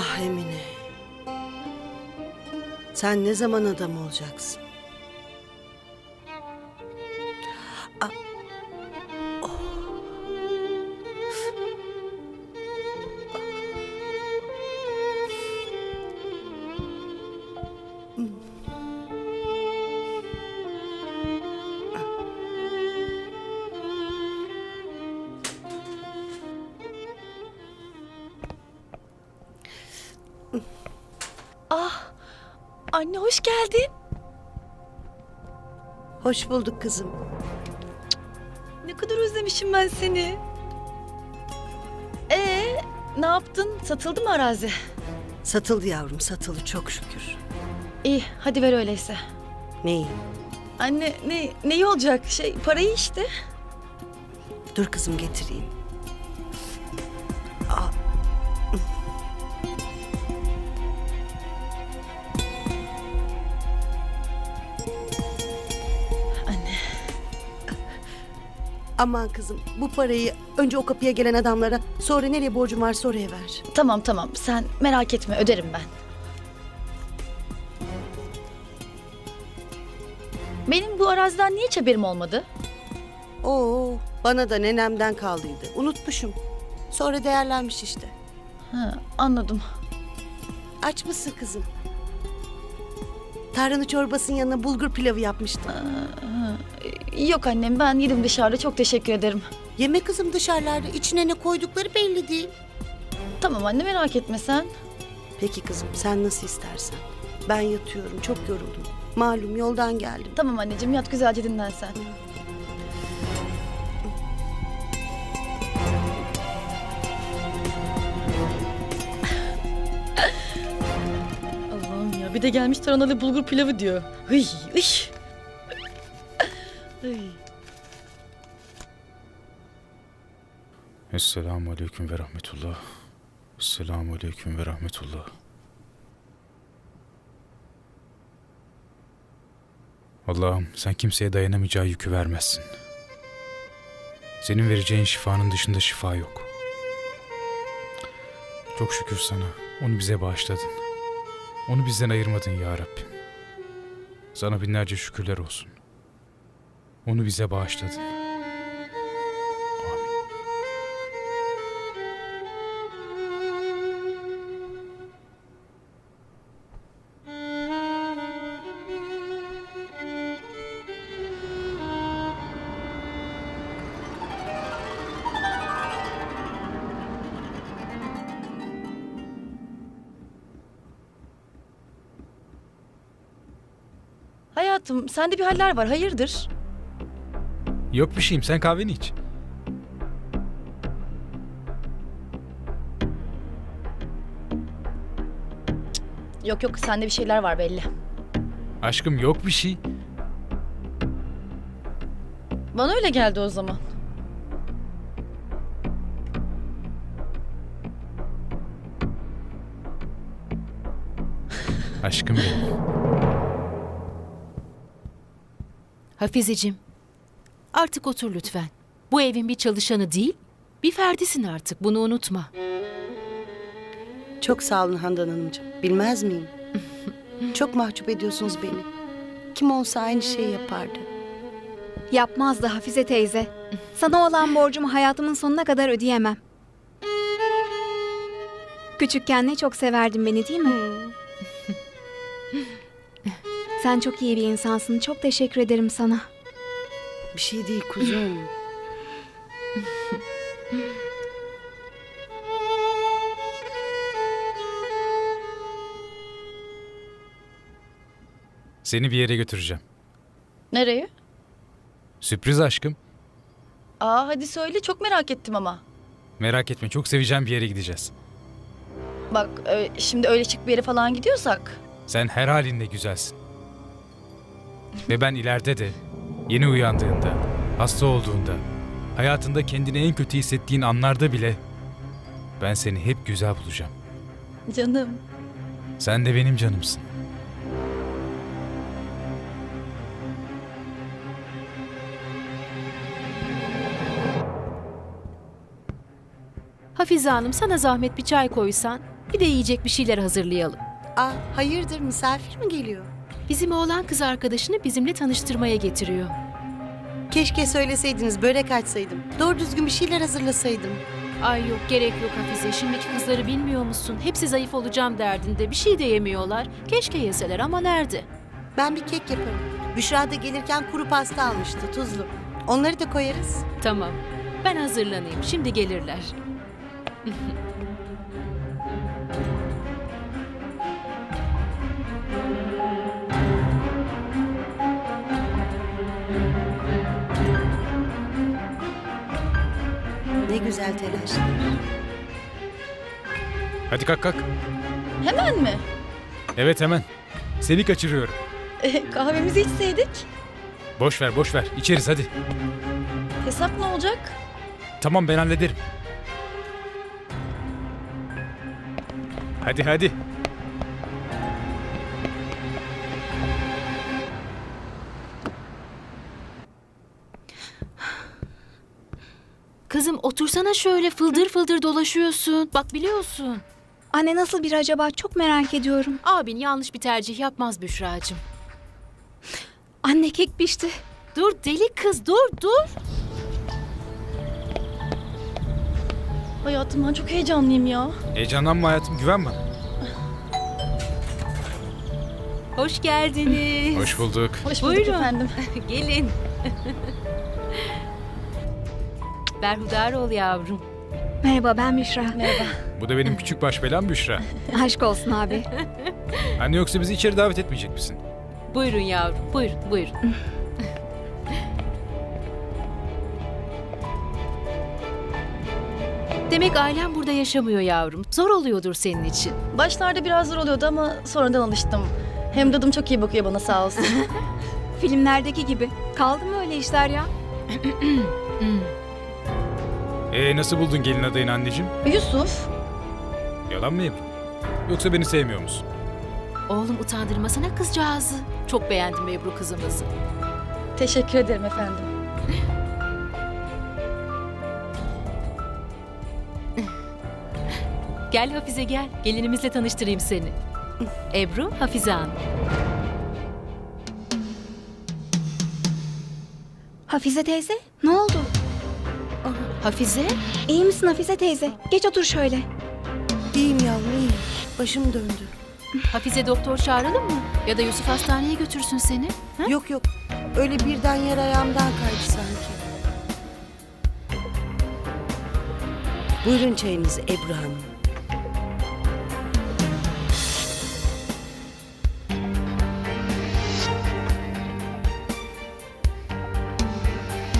Ah Emine. Sen ne zaman adam olacaksın? Anne hoş geldin. Hoş bulduk kızım. Ne kadar özlemişim ben seni. Ee, ne yaptın? Satıldı mı arazi? Satıldı yavrum satıldı çok şükür. İyi, hadi ver öyleyse. Neyi? Anne ne neyi olacak? Şey parayı işte. Dur kızım getireyim. Aman kızım bu parayı önce o kapıya gelen adamlara sonra nereye borcum varsa oraya ver. Tamam tamam sen merak etme öderim ben. Benim bu araziden niye hiç haberim olmadı? Oo bana da nenemden kaldıydı. Unutmuşum. Sonra değerlenmiş işte. Ha, anladım. Aç mısın kızım? Tarhana çorbasının yanına bulgur pilavı yapmıştım. Yok annem ben yedim dışarıda çok teşekkür ederim. Yeme kızım dışarılarda içine ne koydukları belli değil. Tamam anne merak etme sen. Peki kızım sen nasıl istersen. Ben yatıyorum çok yoruldum. Malum yoldan geldim. Tamam anneciğim yat güzelce dinlen sen. bir de gelmiş tarhanalı bulgur pilavı diyor. Hıy, hıy. Hıy. Esselamu Aleyküm ve Rahmetullah. Esselamu Aleyküm ve Rahmetullah. Allah'ım sen kimseye dayanamayacağı yükü vermezsin. Senin vereceğin şifanın dışında şifa yok. Çok şükür sana. Onu bize bağışladın. Onu bizden ayırmadın ya Rabbim. Sana binlerce şükürler olsun. Onu bize bağışladın. Hayatım sende bir haller var hayırdır? Yok bir şeyim. Sen kahveni iç. Yok yok sende bir şeyler var belli. Aşkım yok bir şey. Bana öyle geldi o zaman. Aşkım benim. Hafizeciğim, artık otur lütfen. Bu evin bir çalışanı değil, bir ferdisin artık. Bunu unutma. Çok sağ olun Handan Hanımcığım. Bilmez miyim? Çok mahcup ediyorsunuz beni. Kim olsa aynı şeyi yapardı. Yapmazdı Hafize teyze. Sana olan borcumu hayatımın sonuna kadar ödeyemem. Küçükken ne çok severdin beni değil mi? Sen çok iyi bir insansın. Çok teşekkür ederim sana. Bir şey değil kuzum. Seni bir yere götüreceğim. Nereye? Sürpriz aşkım. Aa hadi söyle çok merak ettim ama. Merak etme çok seveceğim bir yere gideceğiz. Bak ö- şimdi öyle şık bir yere falan gidiyorsak. Sen her halinle güzelsin. Ve ben ileride de yeni uyandığında, hasta olduğunda, hayatında kendini en kötü hissettiğin anlarda bile ben seni hep güzel bulacağım. Canım. Sen de benim canımsın. Hafize Hanım sana zahmet bir çay koysan, bir de yiyecek bir şeyler hazırlayalım. Aa, hayırdır misafir mi geliyor? Bizim oğlan kız arkadaşını bizimle tanıştırmaya getiriyor. Keşke söyleseydiniz börek açsaydım. Doğru düzgün bir şeyler hazırlasaydım. Ay yok gerek yok Hafize. Şimdiki kızları bilmiyor musun? Hepsi zayıf olacağım derdinde. Bir şey de yemiyorlar. Keşke yeseler ama nerede? Ben bir kek yaparım. Büşra da gelirken kuru pasta almıştı tuzlu. Onları da koyarız. Tamam. Ben hazırlanayım. Şimdi gelirler. Ne güzel telaş. Hadi kalk kalk. Hemen mi? Evet hemen. Seni kaçırıyorum. E, kahvemizi içseydik. Boş ver boş ver. İçeriz hadi. Hesap ne olacak? Tamam ben hallederim. Hadi hadi. Otursana şöyle fıldır fıldır dolaşıyorsun. Bak biliyorsun. Anne nasıl bir acaba çok merak ediyorum. Abin yanlış bir tercih yapmaz Büşra'cığım. Anne kek pişti. Dur deli kız dur dur. Hayatım ben çok heyecanlıyım ya. Heyecanlanma hayatım güven bana. Hoş geldiniz. Hoş bulduk. Hoş bulduk Buyurun. efendim. Gelin. Berhudar ol yavrum. Merhaba ben Büşra. Merhaba. Bu da benim küçük baş belam Büşra. Aşk olsun abi. Anne yoksa bizi içeri davet etmeyecek misin? Buyurun yavrum buyurun buyurun. Demek ailem burada yaşamıyor yavrum. Zor oluyordur senin için. Başlarda biraz zor oluyordu ama sonradan alıştım. Hem dadım çok iyi bakıyor bana sağ olsun. Filmlerdeki gibi. Kaldı mı öyle işler ya? Ee nasıl buldun gelin adayını anneciğim? Yusuf. Yalan mı Ebru? Yoksa beni sevmiyor musun? Oğlum utandırmasana kızcağızı. Çok beğendim Ebru kızımızı. Teşekkür ederim efendim. Gel Hafize gel. Gelinimizle tanıştırayım seni. Ebru, Hafize Hanım. Hafize teyze ne oldu? Hafize? İyi misin Hafize teyze? Geç otur şöyle. İyiyim yavrum iyiyim. Başım döndü. Hafize doktor çağıralım mı? Ya da Yusuf hastaneye götürsün seni. Ha? Yok yok. Öyle birden yer ayağımdan kaydı sanki. Buyurun çayınızı Ebru Hanım.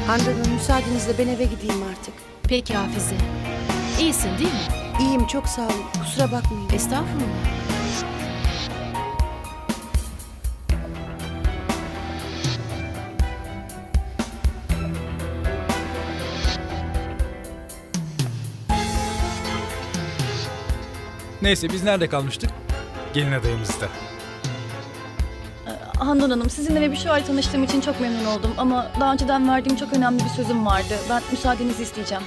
Handan Hanım müsaadenizle ben eve gideyim artık. Peki Hafize. İyisin değil mi? İyiyim çok sağ olun. Kusura bakmayın. Estağfurullah. Neyse biz nerede kalmıştık? Gelin adayımızda. Handan Hanım sizinle ve Büşra ile tanıştığım için çok memnun oldum. Ama daha önceden verdiğim çok önemli bir sözüm vardı. Ben müsaadenizi isteyeceğim.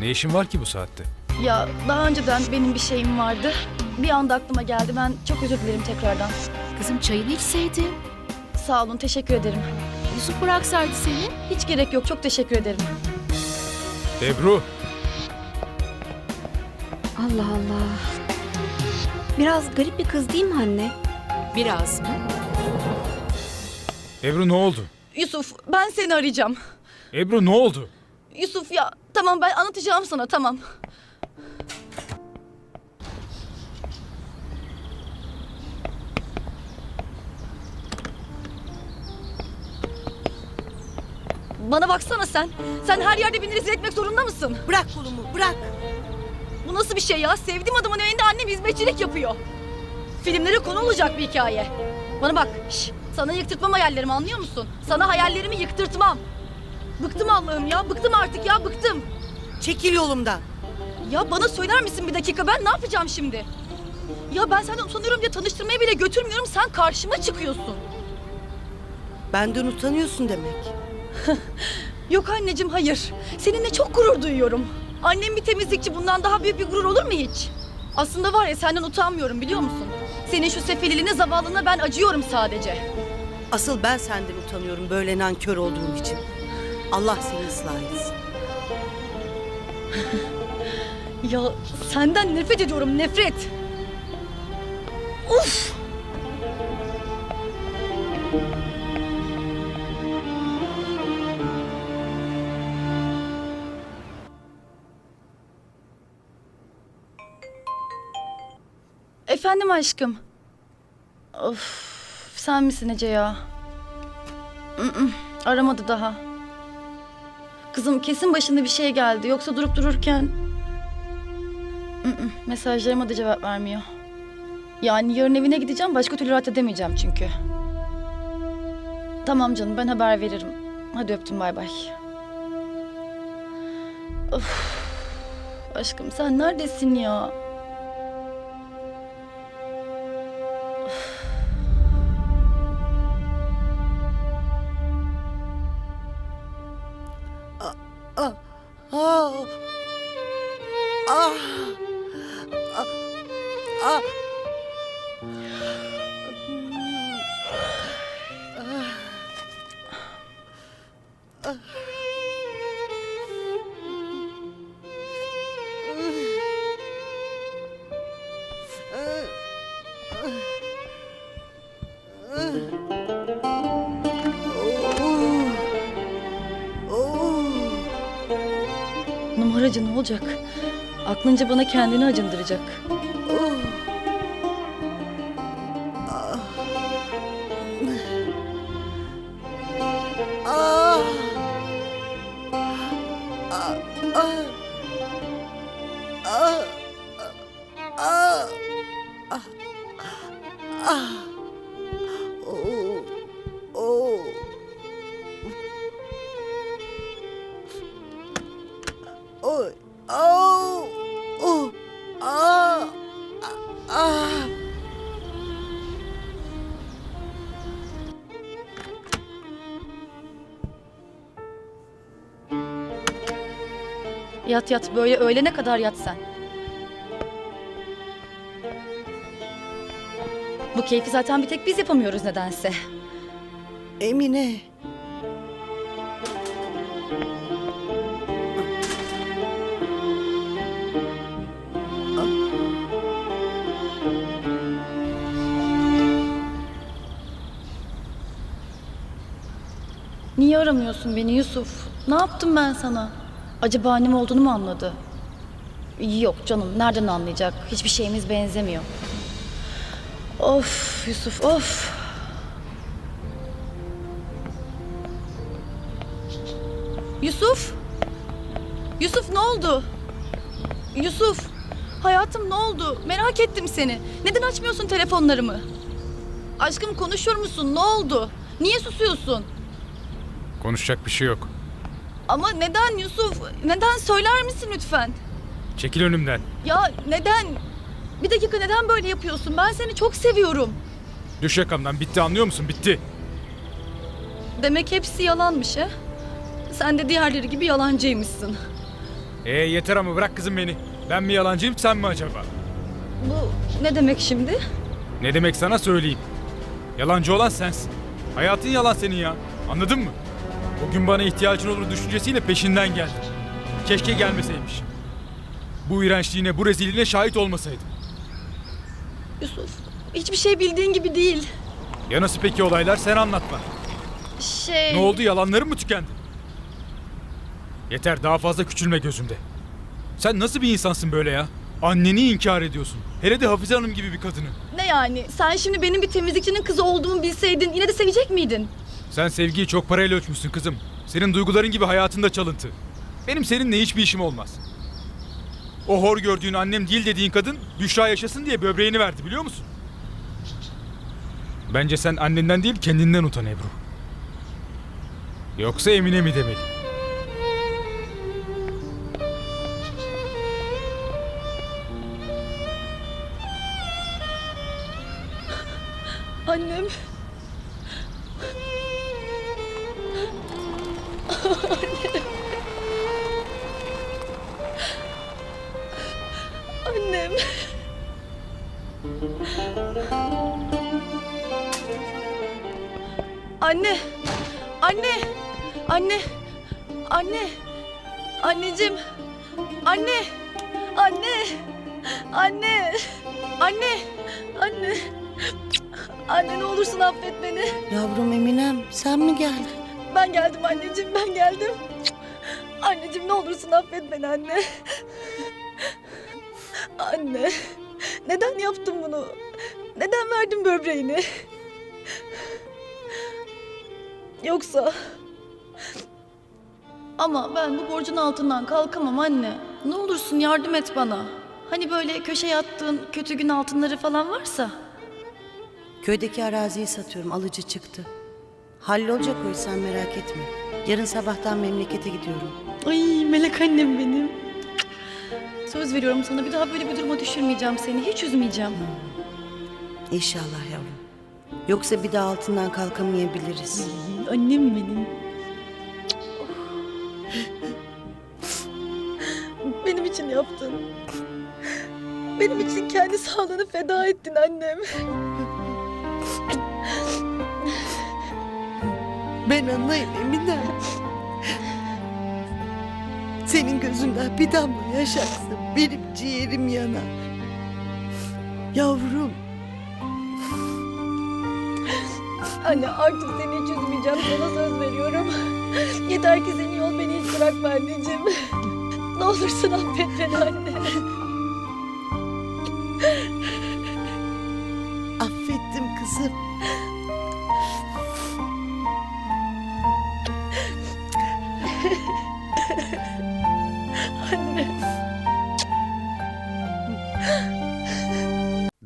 Ne işin var ki bu saatte? Ya daha önceden benim bir şeyim vardı. Bir anda aklıma geldi. Ben çok özür dilerim tekrardan. Kızım çayını içseydin. Sağ olun, teşekkür ederim. Yusuf bıraksaydı seni. Hiç gerek yok, çok teşekkür ederim. Ebru! Allah Allah. Biraz garip bir kız değil mi anne? Biraz mı? Ebru ne oldu? Yusuf ben seni arayacağım. Ebru ne oldu? Yusuf ya tamam ben anlatacağım sana tamam. Bana baksana sen. Sen her yerde beni rezil etmek zorunda mısın? Bırak kolumu bırak. Bu nasıl bir şey ya? Sevdiğim adamın evinde annem hizmetçilik yapıyor. Filmlere konu olacak bir hikaye. Bana bak. Şş, sana yıktırtmam hayallerimi anlıyor musun? Sana hayallerimi yıktırtmam. Bıktım Allah'ım ya. Bıktım artık ya. Bıktım. Çekil yolumdan. Ya bana söyler misin bir dakika? Ben ne yapacağım şimdi? Ya ben senden utanıyorum diye tanıştırmaya bile götürmüyorum. Sen karşıma çıkıyorsun. Benden utanıyorsun demek. Yok anneciğim hayır. Seninle çok gurur duyuyorum. Annem bir temizlikçi bundan daha büyük bir gurur olur mu hiç? Aslında var ya senden utanmıyorum biliyor musun? Senin şu sefililiğine zavallına ben acıyorum sadece. Asıl ben senden utanıyorum böyle nankör olduğum için. Allah seni ıslah etsin. Ya senden nefret ediyorum nefret. Uf! Efendim aşkım. Of, sen misin Ece ya? Aramadı daha. Kızım kesin başında bir şey geldi. Yoksa durup dururken Mesajlarıma da cevap vermiyor. Yani yarın evine gideceğim. Başka türlü rahat edemeyeceğim çünkü. Tamam canım ben haber veririm. Hadi öptüm bay bay. Of. Aşkım sen neredesin ya? Ah, Numaracı ne olacak? Aklınca bana kendini acındıracak. Yat yat böyle öğlene kadar yat sen. Bu keyfi zaten bir tek biz yapamıyoruz nedense. Emine. Niye aramıyorsun beni Yusuf? Ne yaptım ben sana? Acaba annem olduğunu mu anladı? Yok canım nereden anlayacak? Hiçbir şeyimiz benzemiyor. Of Yusuf of. Yusuf? Yusuf ne oldu? Yusuf, hayatım ne oldu? Merak ettim seni. Neden açmıyorsun telefonlarımı? Aşkım konuşur musun? Ne oldu? Niye susuyorsun? Konuşacak bir şey yok. Ama neden Yusuf? Neden söyler misin lütfen? Çekil önümden. Ya neden? Bir dakika neden böyle yapıyorsun? Ben seni çok seviyorum. Düş yakamdan. Bitti anlıyor musun? Bitti. Demek hepsi yalanmış he? Sen de diğerleri gibi yalancıymışsın. Ee yeter ama bırak kızım beni. Ben mi yalancıyım sen mi acaba? Bu ne demek şimdi? Ne demek sana söyleyeyim. Yalancı olan sensin. Hayatın yalan senin ya. Anladın mı? O gün bana ihtiyacın olur düşüncesiyle peşinden geldim. Keşke gelmeseymiş. Bu iğrençliğine, bu rezilliğine şahit olmasaydım. Yusuf, hiçbir şey bildiğin gibi değil. Ya nasıl peki olaylar sen anlatma. Şey... Ne oldu yalanların mı tükendi? Yeter daha fazla küçülme gözümde. Sen nasıl bir insansın böyle ya? Anneni inkar ediyorsun. Hele de Hafize Hanım gibi bir kadını. Ne yani? Sen şimdi benim bir temizlikçinin kızı olduğumu bilseydin yine de sevecek miydin? Sen sevgiyi çok parayla ölçmüşsün kızım. Senin duyguların gibi hayatında çalıntı. Benim seninle hiçbir işim olmaz. O hor gördüğün annem değil dediğin kadın Büşra yaşasın diye böbreğini verdi biliyor musun? Bence sen annenden değil kendinden utan Ebru. Yoksa Emine mi demeli? Annem. Anne. Anne. Anne. Anne. Anneciğim. Anne. Anne. Anne. Anne. Anne. Anne ne olursun affet beni. Yavrum Eminem sen mi geldin? Ben geldim anneciğim ben geldim. Anneciğim ne olursun affet beni anne. Anne. Neden yaptın bunu? Neden verdin böbreğini? Yoksa... Ama ben bu borcun altından kalkamam anne. Ne olursun yardım et bana. Hani böyle köşeye attığın kötü gün altınları falan varsa. Köydeki araziyi satıyorum alıcı çıktı. Hallolacak o sen merak etme. Yarın sabahtan memlekete gidiyorum. Ay melek annem benim. Söz veriyorum sana bir daha böyle bir duruma düşürmeyeceğim seni. Hiç üzmeyeceğim. İnşallah yavrum. Yoksa bir daha altından kalkamayabiliriz. Ay, Annem benim. Benim için yaptın. Benim için kendi sağlığını feda ettin annem. Ben anlayayım Emine. Senin gözünden bir damla yaş aksın. Benim ciğerim yanar. Yavrum. Anne artık seni hiç üzmeyeceğim. Sana söz veriyorum. Yeter ki senin yol beni hiç bırakma anneciğim. Ne olursun affet beni anne. Affettim kızım.